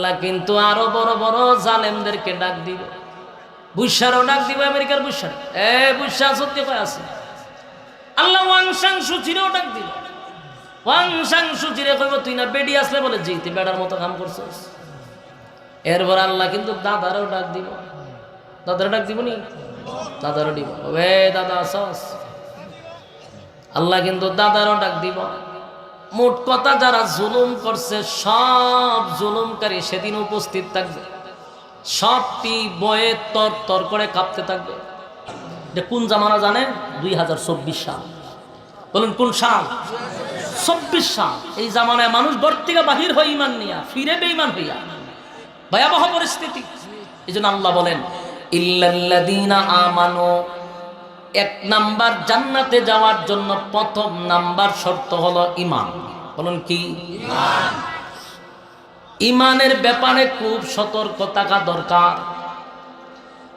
আল্লাহ কিন্তু আরও বড় বড় জালেমদেরকে ডাক দিব। বুসারও ডাক দিব, আমেরিকার বুসার এ বুসা সত্যি কয় আছে? আল্লাহ ওয়াংসাং সুচিরেও ডাক দিব। ওয়াংসাং সুচিরে কইব, তুই না বেডি আসলে বলে জি, তুই বেড়ার মতো কাম করছিস। এরপর আল্লাহ কিন্তু দাদারও ডাক দিব। দাদারও ডাক দিব নি? দাদারও দিব। ওয়ে দাদা, আসস। আল্লাহ কিন্তু দাদারও ডাক দিব। মোট কথা যারা জুলুম করছে, সব জুলুমকারী সেদিন উপস্থিত থাকবে। সবটি বয়ে তর তর করে কাঁপতে থাকবে। যে কোন জামানা জানেন? দুই হাজার চব্বিশ সাল। বলুন, কোন সাল? চব্বিশ সাল। এই জামানায় মানুষ ঘর থেকে বাহির হয়ে ইমান নিয়া, ফিরে বেইমান হইয়া। ভয়াবহ পরিস্থিতি। এই জন্য আল্লাহ বলেন, ইল্লাল্লাযীনা আমানু এক নাম্বার জান্নাতে যাওয়ার জন্য প্রথম নাম্বার শর্ত হলো ইমান। বলুন কি? ইমানের ব্যাপারে খুব সতর্ক থাকা দরকার।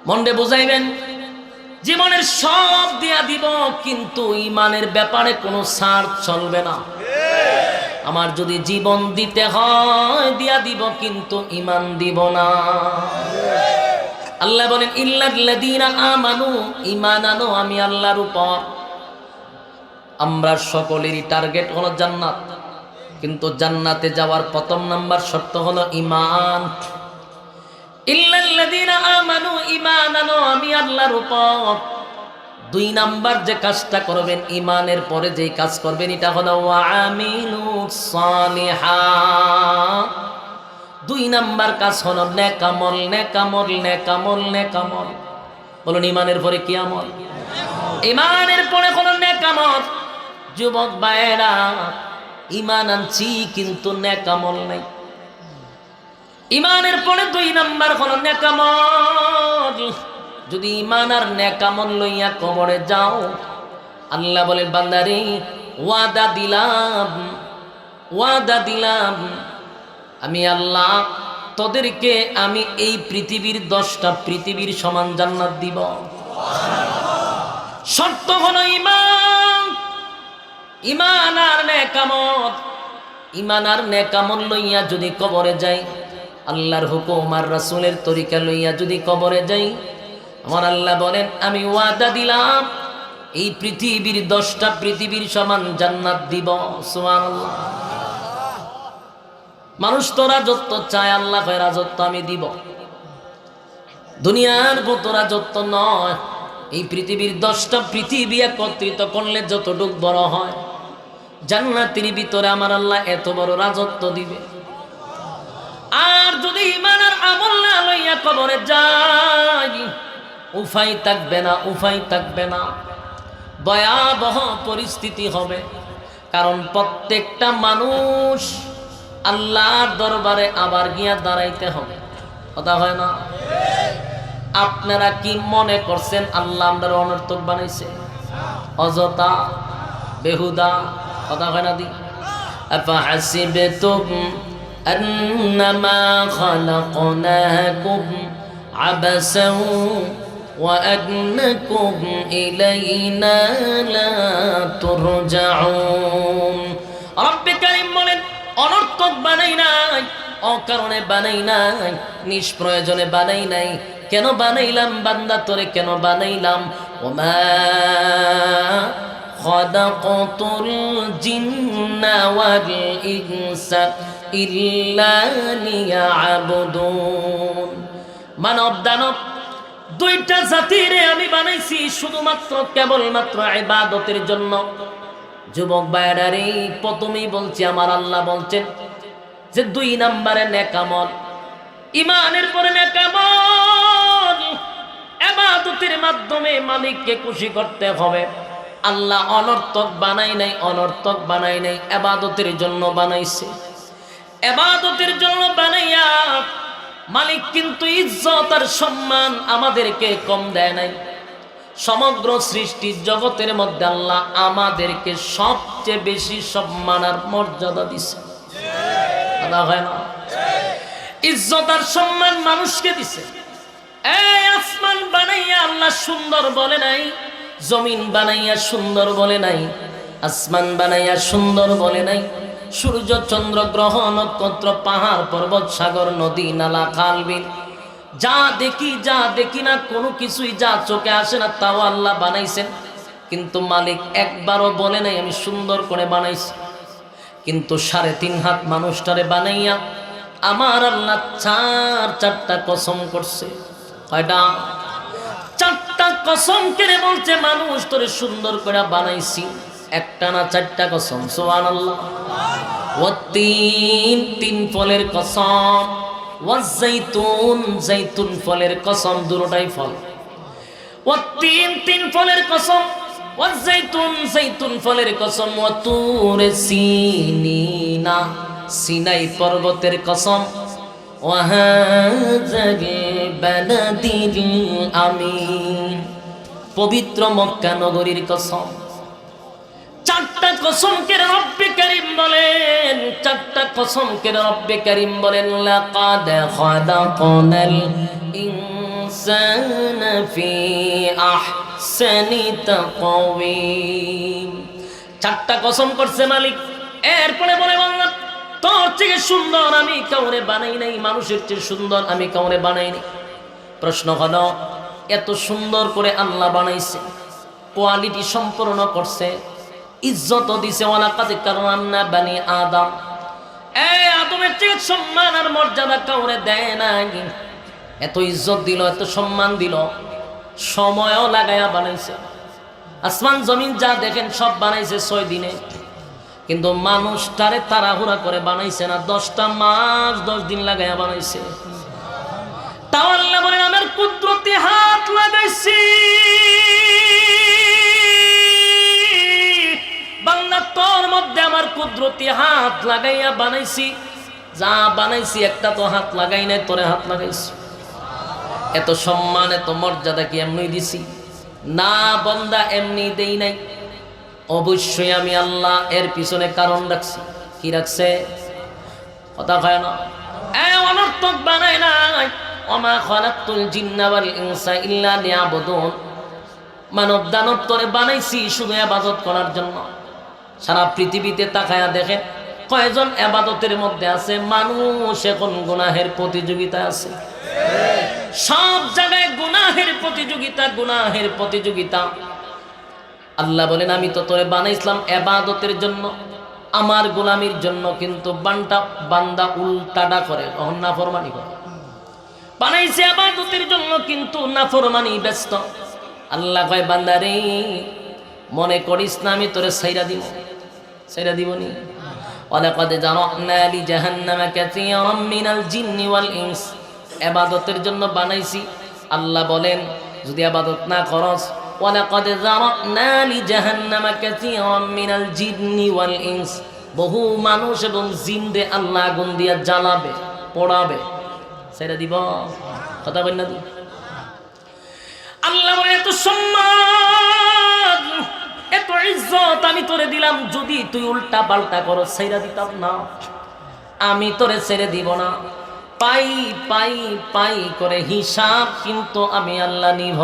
মন্ডে বুঝাইবেন, জীবনের সব দিয়া দিব, কিন্তু ইমানের ব্যাপারে কোনো ছাড় চলবে না। আমার যদি জীবন দিতে হয়, দিয়া দিব, কিন্তু ইমান দিব না। আল্লাহ বলেন ইল্লাদিনা আমানু ইমান আনো আমি আল্লাহর উপর। আমরা সকলেরই টার্গেট হলো জান্নাত। কিন্তু জান্নাতে যাওয়ার প্রথম নাম্বার শর্ত হলো ইমান ইল্লাল্লাযীনা আমানু, ঈমান আনো আমি আল্লাহর উপর। দুই নাম্বার যে কাজটা করবেন ইমানের পরে যেই কাজ করবেন, এটা হলো ওয়ামিলুস সালিহাত দুই নাম্বার কাজ হলো নেকামল নেকামল নেকামল নেকামল বলুন ইমানের পরে কি আমল? ইমানের পরে হলো নেকামল যুবক ভাইয়েরা ইমান আনছি কিন্তু নেকামল নাই। ইমানের পরে দুই নাম্বার হলো নেকামল যদি ইমান আর নেকামল লইয়া কবরে যাও, আল্লাহ বলে, বান্দারে, ওয়াদা দিলাম ওয়াদা দিলাম। আমি আল্লাহ, তোদেরকে আমি এই পৃথিবীর দশটা পৃথিবীর সমান জান্নাত দিব। শর্ত হলো ইমান ইমান আর নেকামত। ইমান আর নেকামত লইয়া যদি কবরে যাই, আল্লাহর হুকুম আর রাসূলের তরিকা লইয়া যদি কবরে যাই, আমার আল্লাহ বলেন, আমি ওয়াদা দিলাম, এই পৃথিবীর দশটা পৃথিবীর সমান জান্নাত দিব। সুবহানাল্লাহ। মানুষ তো রাজত্ব চায় আল্লাহ রাজত্ব আমি দিব। দুনিয়ার মতো রাজত্ব নয়। এই পৃথিবীর দশটা পৃথিবী একত্রিত করলে যতটুক বড় হয়, জান্নাতের ভিতরে আমার আল্লাহ এত বড় রাজত্ব দিবে। আর যদি ইমানের আমল না লইয়া কবরে যাই, উফাই থাকবে না, উফাই থাকবে না। ভয়াবহ পরিস্থিতি হবে, কারণ প্রত্যেকটা মানুষ আল্লাহর দরবারে আবার গিয়া দাঁড়াইতে হবে কথা হয় না আপনারা কি মনে করছেন আল্লাহ আমরা অনর্থক বানাইছে অযথা বেহুদা কথা হয় না দি أفحسبتم أنما خلقناكم عبثا وأنكم إلينا لا ترجعون رب كريم নর্তক বানাই নাই, অকারণে বানাই নাই, নিষ্প্রয়োজনে বানাই নাই। কেন বানাইলাম বান্দা তোরে, কেন বানাইলাম? ও খদাকতুল মানব দানব দুইটা জাতিরে আমি বানাইছি শুধুমাত্র, কেবলমাত্র ইবাদতের জন্য। যুবক ভাইয়ারে প্রথমেই বলছি, আমার আল্লাহ বলছেন যে দুই নাম্বারে নেকামল। ইমানের পরে নেকামল। এবাদতের মাধ্যমে মালিককে খুশি করতে হবে। আল্লাহ অনর্থক বানাই নাই, অনর্থক বানাই নাই, এবাদতের জন্য বানাইছে। এবাদতের জন্য বানাইয়া মালিক কিন্তু ইজ্জত আর সম্মান আমাদেরকে কম দেয় নাই। সমগ্র সৃষ্টি জগতের মধ্যে আল্লাহ আমাদেরকে সবচেয়ে বেশি সম্মান আর মর্যাদা দিছে। ইজ্জত আর সম্মান মানুষকে দিছে। আসমান বানাইয়া আল্লাহ সুন্দর বলে নাই, জমিন বানাইয়া সুন্দর বলে নাই, আসমান বানাইয়া সুন্দর বলে নাই, সূর্য, চন্দ্র, গ্রহ, নক্ষত্র, পাহাড়, পর্বত, সাগর, নদী, নালা, খাল, বিল। যা দেখি যা দেখি না, কোনো কিছুই যা চোখে আসে না, তাও আল্লাহ বানাইছেন। কিন্তু মালিক একবারও বলে নাই, আমি সুন্দর করে বানাইছি। কিন্তু সাড়ে তিন হাত মানুষটারে বানাইয়া আমার আল্লাহ চার চারটা কসম করছে। কয়টা? চারটা কসম কেড়ে বলছে, মানুষ তোরে সুন্দর করে বানাইছি। একটা না চারটা কসম? সোয়ান আল্লাহ ও তিন তিন ফলের কসম। ও জৈতুন জৈতুন ফলের কসম, দুটোটাই ফল। ও তিন তিন ফলের কসম ও জৈতুন জৈতুন ফলের কসম ও তুর সিনিনা, সিনাই পর্বতের কসম। আমি পবিত্র মক্কা নগরীর কসম। চারটা কসম কে রব্বে করিম বলেন, চারটা কসম কে রব্বে করিম বলেন, লাকাদ খালাকানাল ইনসানা ফি আহসানি তাকওয়িম। চারটা কসম করছে মালিক। এরপরে বলে বললাম তোর থেকে সুন্দর আমি কাউরে বানাই নাই, মানুষের চেয়ে সুন্দর আমি কাউরে বানাই নাই। প্রশ্ন হলো, এত সুন্দর করে আল্লাহ বানাইছে, কোয়ালিটি সম্পূর্ণ করছে ইজ্জত দিছে ওলা কাজে কারণ না বানি আদম। এ আদমের চেয়ে সম্মান আর মর্যাদা কাউরে দেয় নাই। এত ইজ্জত দিল, এত সম্মান দিল, সময়ও লাগায়া বানাইছে। আসমান, জমিন যা দেখেন সব বানাইছে ছয় দিনে। কিন্তু মানুষটারে তাড়াহুড়া করে বানাইছে না, দশটা মাস, দশ দিন লাগাইয়া বানাইছে। তাও আল্লাহ বলেন, আমার কুদরতি হাত লাগাইছি। তোর মধ্যে আমার কুদরতি হাত লাগাইয়া বানাইছি। যা বানাইছি, একটা তো হাত লাগাই নাই, তোরে হাত লাগাইছি। এত সম্মান, এত মর্যাদা কি এমনি দিছি? না, বন্দা এমনি দেই নাই। অবশ্যই আমি আল্লাহ এর পিছনে কারণ রাখছি। কি রাখছে? কথা কয় না। এ অনর্থক বানায় নাই। অমা খালাক্তুল জিন্না ওয়াল ইনসা ইল্লা লিয়াবুদুন। মানব দানব তোরে বানাইছি শুধু আবাদত করার জন্য। সারা পৃথিবীতে তাকায়া দেখে কয়জন আবাদতের মধ্যে আছে? মানুষ এখন গুনাহের প্রতিযোগিতা আছে। সব জায়গায় গুনাহের প্রতিযোগিতা গুনাহের প্রতিযোগিতা। আল্লাহ বলেন, আমি তো তোরে বানাইছিলাম এবাদতের জন্য, আমার গোলামির জন্য, কিন্তু বান্টা, বান্দা উল্টাটা করে, কখন নাফরমানি করে? বানাইছে আবাদতের জন্য, কিন্তু নাফরমানি ব্যস্ত। আল্লাহ কয়, বান্দারে, মনে করিস না, আমি তোরে সাইরা দিব সাইরা দিবনি ولقد جرأنا لجهنم كثيرا من الجن والإنس এবাদতের জন্য বানাইছি আল্লাহ বলেন যদি আবাদত না করস ولقد ذرأنا لجهنم كثيرا من الجن والإنس বহু মানুষ এবং জিন্দে আল্লাহ আগুন দিয়া জ্বালাবে পড়াবে সেটা দিব কথা বল না আল্লাহ বলে এত তোরে দিলাম, যদি তুই উল্টা পাল্টা করো সেরা দিতাম না। আমি তোরে ছেড়ে দিব না। পাই পাই পাই করে হিসাব কিন্তু আমি আল্লাহ নিভ